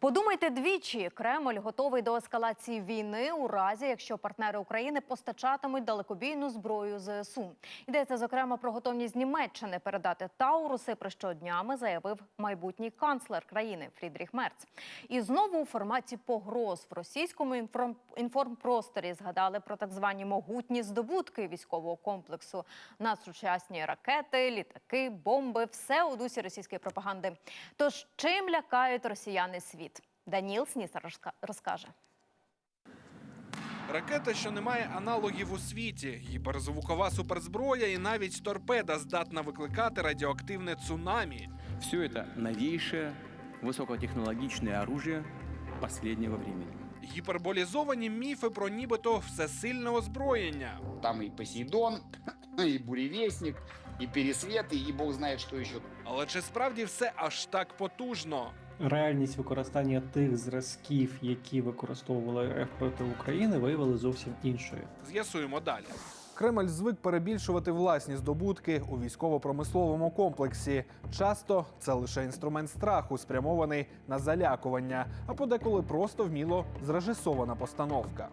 Подумайте двічі, Кремль готовий до ескалації війни у разі, якщо партнери України постачатимуть далекобійну зброю ЗСУ. Йдеться зокрема про готовність Німеччини передати Тауруси, про що днями заявив майбутній канцлер країни Фрідріх Мерц. І знову у форматі погроз в російському інформ... інформпросторі згадали про так звані могутні здобутки військового комплексу надсучасні ракети, літаки, бомби все у дусі російської пропаганди. Тож чим лякають росіяни світ? Даніл Снісар розкаже. Ракета, що не має аналогів у світі, гіперзвукова суперзброя і навіть торпеда здатна викликати радіоактивне цунамі. Все это новейшее высокотехнологичное оружие последнего времени. Гіперболізовані міфи про нібито всесильне озброєння. Там и Посейдон, и Буревестник, и Пересвет, и бог знает, что еще. Але чи справді все аж так потужно? Реальність використання тих зразків, які використовували РФ проти України, виявили зовсім іншою. З'ясуємо далі. Кремль звик перебільшувати власні здобутки у військово-промисловому комплексі. Часто це лише інструмент страху, спрямований на залякування, а подеколи просто вміло зрежисована постановка.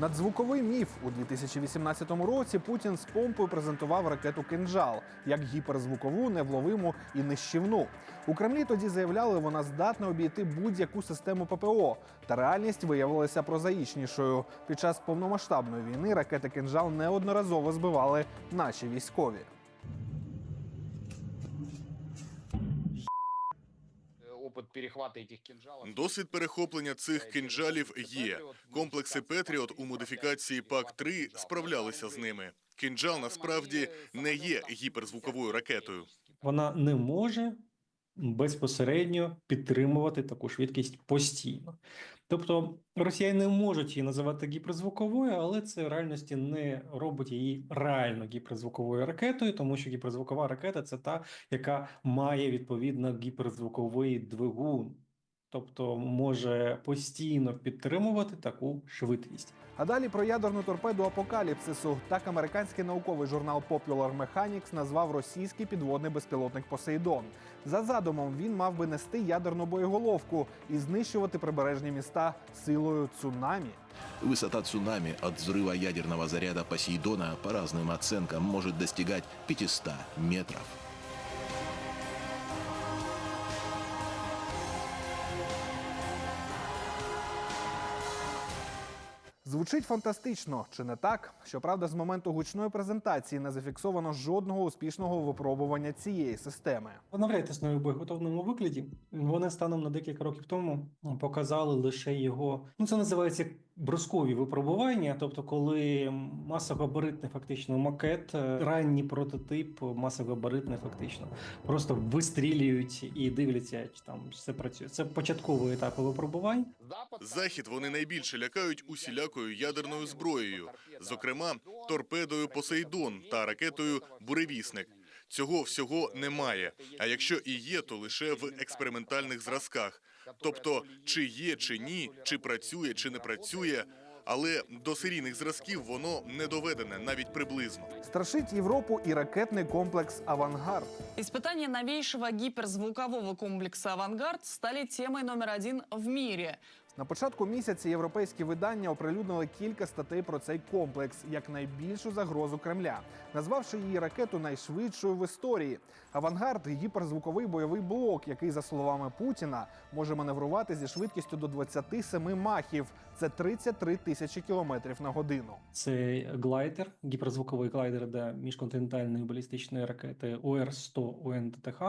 Надзвуковий міф у 2018 році Путін з помпою презентував ракету «Кинжал» як гіперзвукову, невловиму і нищівну. У Кремлі тоді заявляли, вона здатна обійти будь-яку систему ППО. Та реальність виявилася прозаїчнішою. Під час повномасштабної війни ракети «Кинжал» неодноразово збивали наші військові. Э, Опыт перехвата этих кинжалов. Досвід перехоплення цих кинджалів є. Комплекси Петріот у модифікації ПАК-3 справлялися з ними. Кинджал насправді не є гіперзвуковою ракетою. Вона не може безпосередньо підтримувати таку швидкість постійно. Тобто росіяни можуть її називати гіперзвуковою, але це в реальності не робить її реально гіперзвуковою ракетою, тому що гіперзвукова ракета це та, яка має відповідно гіперзвуковий двигун, тобто може постійно підтримувати таку швидкість. А далі про ядерну торпеду апокаліпсису. Так американський науковий журнал Popular Mechanics назвав російський підводний безпілотник Посейдон. За задумом він мав би нести ядерну боєголовку і знищувати прибережні міста силою цунамі. Высота цунами от взрыва ядерного заряда Посейдона по разным оценкам может достигать 500 метров. Звучить фантастично, чи не так? Щоправда, з моменту гучної презентації не зафіксовано жодного успішного випробування цієї системи. Вона в рейтисному боєготовному вигляді. Вони станом на декілька років тому показали лише його. Ну це називається брускові випробування. Тобто, коли масогабаритний фактично макет, е, ранній прототип масогабаритний фактично просто вистрілюють і дивляться, чи там все працює. Це початковий етап випробувань. Захід вони найбільше лякають усілякою ядерною зброєю, зокрема торпедою Посейдон та ракетою Буревісник. Цього всього немає. А якщо і є, то лише в експериментальних зразках. Тобто, чи є, чи ні, чи працює, чи не працює. Але до серійних зразків воно не доведене навіть приблизно. Страшить Європу і ракетний комплекс Авангард. Испытания новейшего гиперзвукового комплекса «Авангард» стали темой номер один в мире. На початку місяця європейські видання оприлюднили кілька статей про цей комплекс як найбільшу загрозу Кремля, назвавши її ракету найшвидшою в історії. Авангард гіперзвуковий бойовий блок, який, за словами Путіна, може маневрувати зі швидкістю до 27 махів. Це 33 тисячі кілометрів на годину. Це глайдер, гіперзвуковий глайдер для міжконтинентальної балістичної ракети ОР-100 ОНТТХ,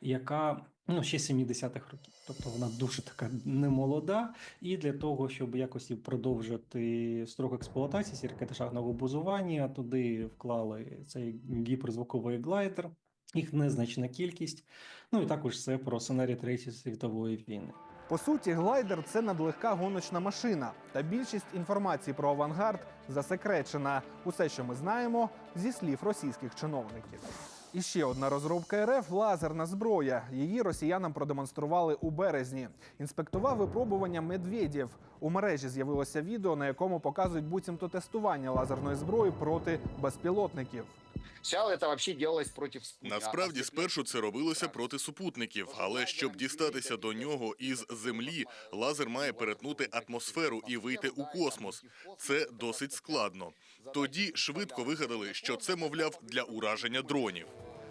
яка ну, ще 70-х років. Тобто вона дуже така немолода. І для того, щоб якось продовжити строк експлуатації шахного базування, туди вклали цей гіперзвуковий глайдер. Їх незначна кількість. Ну і також це про сценарій Третьої світової війни. По суті, глайдер це надлегка гоночна машина. Та більшість інформації про авангард засекречена. Усе, що ми знаємо, зі слів російських чиновників. І ще одна розробка РФ лазерна зброя. Її росіянам продемонстрували у березні. Інспектував випробування медведів. У мережі з'явилося відео, на якому показують буцімто тестування лазерної зброї проти безпілотників. Сначала це вообще делалось проти Насправді, спершу це робилося проти супутників, але щоб дістатися до нього із землі, лазер має перетнути атмосферу і вийти у космос. Це досить складно. Тоді швидко вигадали, що це, мовляв, для ураження дронів.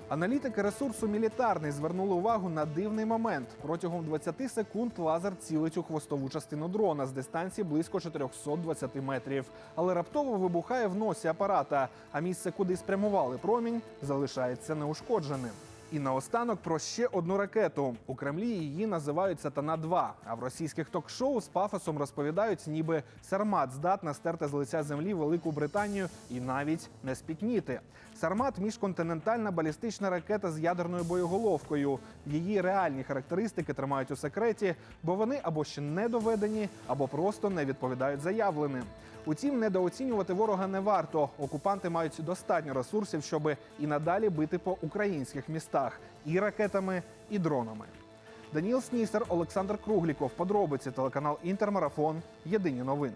Аналітики ресурсу мілітарний звернули увагу на дивний момент. Протягом 20 секунд лазер цілить у хвостову частину дрона з дистанції близько 420 метрів. Але раптово вибухає в носі апарата, а місце, куди спрямували промінь, залишається неушкодженим. І наостанок про ще одну ракету. У Кремлі її називають Сатана 2 А в російських ток-шоу з пафосом розповідають, ніби Сармат здатна стерти з лиця землі Велику Британію і навіть не спітніти. Сармат міжконтинентальна балістична ракета з ядерною боєголовкою. Її реальні характеристики тримають у секреті, бо вони або ще не доведені, або просто не відповідають заявленим. Утім, недооцінювати ворога не варто. Окупанти мають достатньо ресурсів, щоб і надалі бити по українських містах і ракетами, і дронами. Даніл Снісер, Олександр Кругліков. Подробиці телеканал Інтермарафон. Єдині новини.